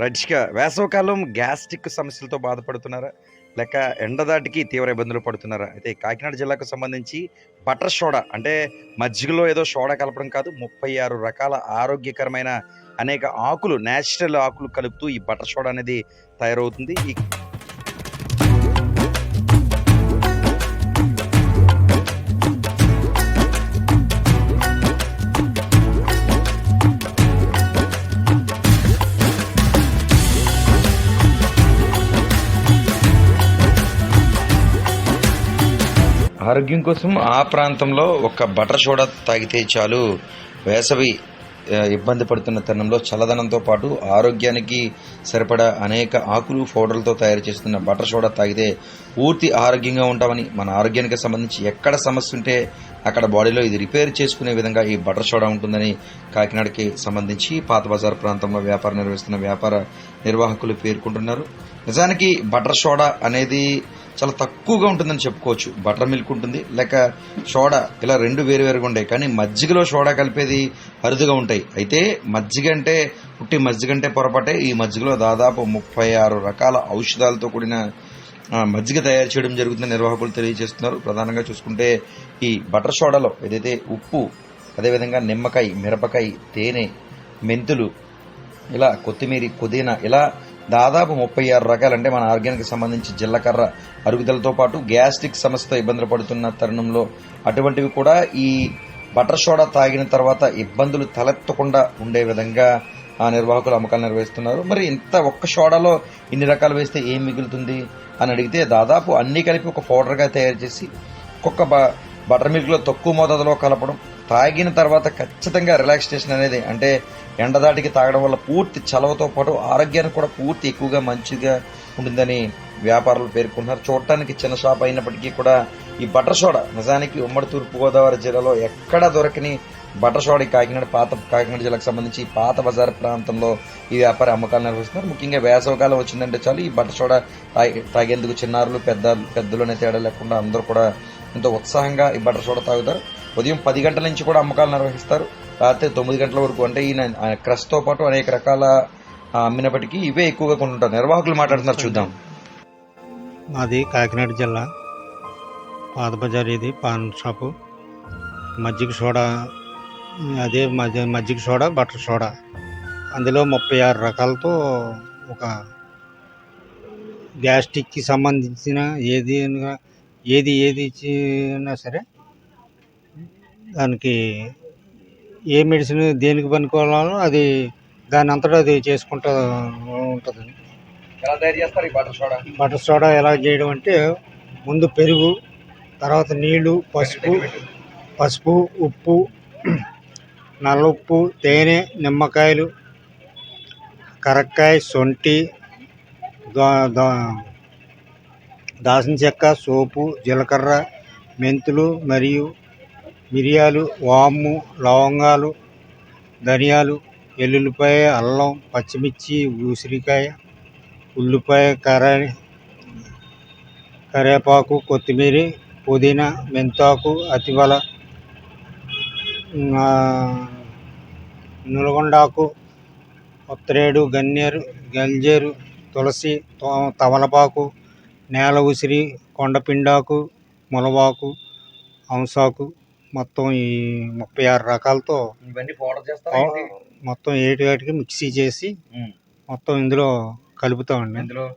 రజిక వేసవకాలం గ్యాస్ట్రిక్ సమస్యలతో బాధపడుతున్నారా? లేక ఎండదాటికి తీవ్ర ఇబ్బందులు పడుతున్నారా? అయితే కాకినాడ జిల్లాకు సంబంధించి బటర్ సోడా అంటే మజ్జిగలో ఏదో సోడా కలపడం కాదు ముప్పై ఆరు రకాల ఆరోగ్యకరమైన అనేక ఆకులు నేచురల్ ఆకులు కలుపుతూ ఈ బటర్ సోడా అనేది తయారవుతుంది. ఈ ఆరోగ్యం కోసం ఆ ప్రాంతంలో ఒక బటర్ సోడా తాగితే చాలు. వేసవి ఇబ్బంది పడుతున్న తరుణంలో చల్లదనంతో పాటు ఆరోగ్యానికి సరిపడా అనేక ఆకులు పౌడర్లతో తయారు చేస్తున్న బటర్ సోడా తాగితే పూర్తి ఆరోగ్యంగా ఉంటామని మన ఆరోగ్యానికి సంబంధించి ఎక్కడ సమస్య ఉంటే అక్కడ బాడీలో ఇది రిపేర్ చేసుకునే విధంగా ఈ బటర్ సోడా ఉంటుందని కాకినాడకి సంబంధించి పాత బజార్ ప్రాంతంలో వ్యాపారం నిర్వహిస్తున్న వ్యాపార నిర్వాహకులు పేర్కొంటున్నారు. నిజానికి బటర్ సోడా అనేది చాలా తక్కువగా ఉంటుందని చెప్పుకోవచ్చు. బటర్ మిల్క్ ఉంటుంది లేక సోడా ఇలా రెండు వేరు వేరుగా ఉంటాయి కానీ మజ్జిగలో సోడా కలిపేది అరుదుగా ఉంటాయి. అయితే మజ్జిగ అంటే పుట్టి మజ్జిగ అంటే పొరపాటే. ఈ మజ్జిగలో దాదాపు ముప్పై ఆరు రకాల ఔషధాలతో కూడిన మజ్జిగ తయారు చేయడం జరుగుతుందని నిర్వాహకులు తెలియజేస్తున్నారు. ప్రధానంగా చూసుకుంటే ఈ బటర్ సోడాలో ఏదైతే ఉప్పు అదేవిధంగా నిమ్మకాయ మిరపకాయ తేనె మెంతులు ఇలా కొత్తిమీర పుదీనా ఇలా దాదాపు ముప్పై ఆరు రకాలు అంటే మన ఆరోగ్యానికి సంబంధించి జీలకర్ర అరుగుదలతో పాటు గ్యాస్ట్రిక్ సమస్యతో ఇబ్బందులు పడుతున్న తరుణంలో అటువంటివి కూడా ఈ బటర్ సోడా తాగిన తర్వాత ఇబ్బందులు తలెత్తకుండా ఉండే విధంగా ఆ నిర్వాహకులు అమ్మకాలు నిర్వహిస్తున్నారు. మరి ఇంత ఒక్క సోడాలో ఇన్ని రకాలు వేస్తే ఏం మిగులుతుంది అని అడిగితే దాదాపు అన్నీ కలిపి ఒక పౌడర్గా తయారు చేసి ఒక్కొక్క బ- బటర్ మిల్క్లో తక్కువ మోతాదులో కలపడం తాగిన తర్వాత ఖచ్చితంగా రిలాక్సేషన్ అనేది అంటే ఎండదాటికి తాగడం వల్ల పూర్తి చలవతో పాటు ఆరోగ్యానికి కూడా పూర్తి ఎక్కువగా మంచిగా ఉంటుందని వ్యాపారులు పేర్కొంటున్నారు. చూడటానికి చిన్న షాప్ అయినప్పటికీ కూడా ఈ బటర్ సోడా నిజానికి ఉమ్మడి తూర్పు గోదావరి జిల్లాలో ఎక్కడా దొరకని బటర్ సోడా ఈ కాకినాడ పాత కాకినాడ జిల్లాకు సంబంధించి ఈ పాత బజార్ ప్రాంతంలో ఈ వ్యాపార అమ్మకాలు నిర్వహిస్తున్నారు. ముఖ్యంగా వేసవకాలం వచ్చిందంటే చాలు ఈ బటర్ సోడా తాగేందుకు చిన్నారులు పెద్ద పెద్దలునే తేడా లేకుండా అందరూ కూడా ఎంతో ఉత్సాహంగా ఈ బటర్ సోడా తాగుతారు. ఉదయం పది గంటల నుంచి కూడా అమ్మకాలు నిర్వహిస్తారు. రాత్రి తొమ్మిది గంటల వరకు అంటే ఈయన క్రష్తో పాటు అనేక రకాల అమ్మినప్పటికీ ఇవే ఎక్కువగా కొంటుంటారు. నిర్వాహకులు మాట్లాడుతున్నారు చూద్దాం. మాది కాకినాడ జిల్లా. పాత బజార్ ఇది పాన్ షాపు. మజ్జిగ సోడా అదే మజ్జి మజ్జిగ సోడా బటర్ సోడా. అందులో ముప్పై ఆరు రకాలతో ఒక గ్యాస్ట్రిక్కి సంబంధించిన ఏది ఏది ఏది ఇచ్చినా సరే దానికి ఏ మెడిసిన్ దేనికి పనికోవాలో అది దాని అంతటా అది చేసుకుంటూ ఉంటుంది. ఎలా తయారు చేస్తారు ఈ బటర్ సోడా బటర్ సోడా ఎలా చేయడం అంటే ముందు పెరుగు తర్వాత నీళ్ళు పసుపు పసుపు ఉప్పు నల్ల ఉప్పు తేనె నిమ్మకాయలు కరక్కాయ సొంటి దా- దా- దాల్చిన చెక్క సోపు జీలకర్ర మెంతులు మరియు మిరియాలు వాము లవంగాలు ధనియాలు ఎల్లుల్లిపాయ అల్లం పచ్చిమిర్చి ఉసిరికాయ ఉల్లిపాయ కర కరివేపాకు కొత్తిమీర పుదీనా మెంతాకు అతివల నులగొండాకు ఉత్తరేడు గన్నేరు గంజేరు తులసి తో- తమలపాకు నేల ఉసిరి కొండపిండాకు ములవాకు అంసాకు మొత్తం ఈ ముప్పై ఆరు రకాలతో ఇవన్నీ పౌడర్? మొత్తం ఏటి వాటికి మిక్సీ చేసి. మొత్తం ఇందులో కలుపుతామండి ఇందులో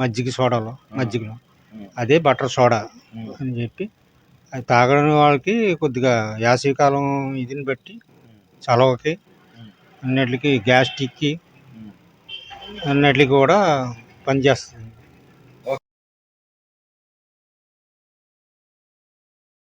మజ్జిగ సోడాలో మజ్జిగలో. అదే బటర్ సోడా. అని చెప్పి అది తాగని వాళ్ళకి కొద్దిగా వేసవికాలం ఇదిని బట్టి చలవకి. అన్నిటికి గ్యాస్ట్రిక్కి. అన్నిటికి కూడా పనిచేస్తుంది